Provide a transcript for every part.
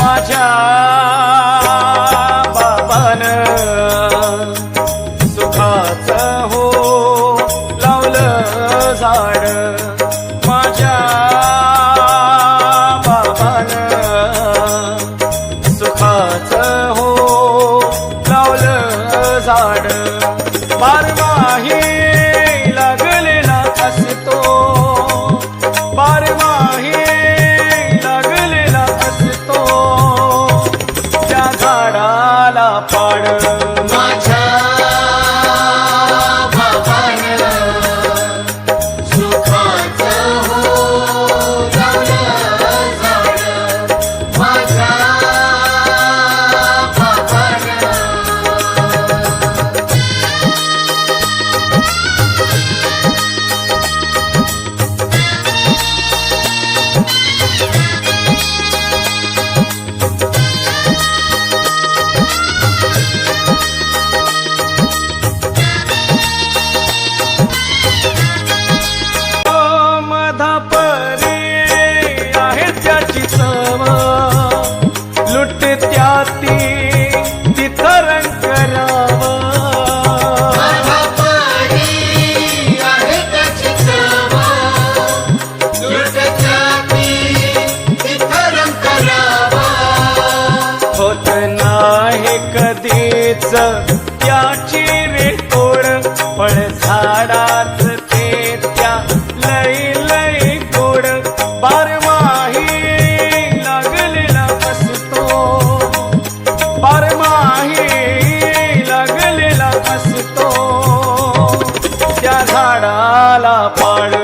माझ्या बाबान सुखाच हो लावलं झाड. माझ्या बाबान सुखाच हो लावलं झाड. झाडाला पाड. फळ झाडाच ते त्या लई लई गोड बारमाही लागलेला असतो बारमाही लागलेला असतो त्या झाडाला पाड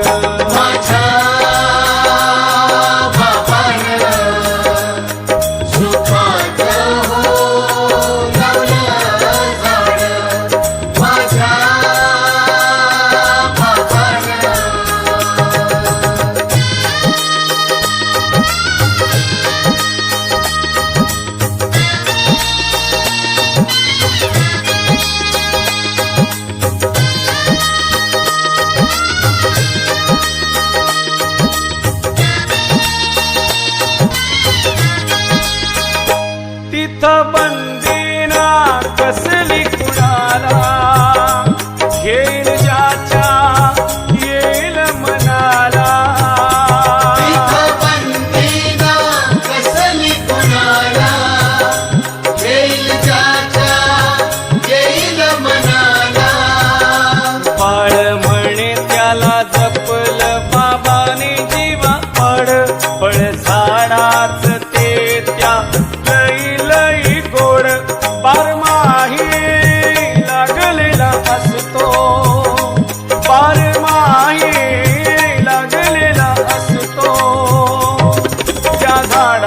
कसली कुणाला? घेईल ज्याच्या येईल मनाला. कसली कुणाला? येईल ज्याच्या येईल मनाला. पाळ म्हणे त्याला जपल बाबाने जीवा. पड फळ झाडाच त्या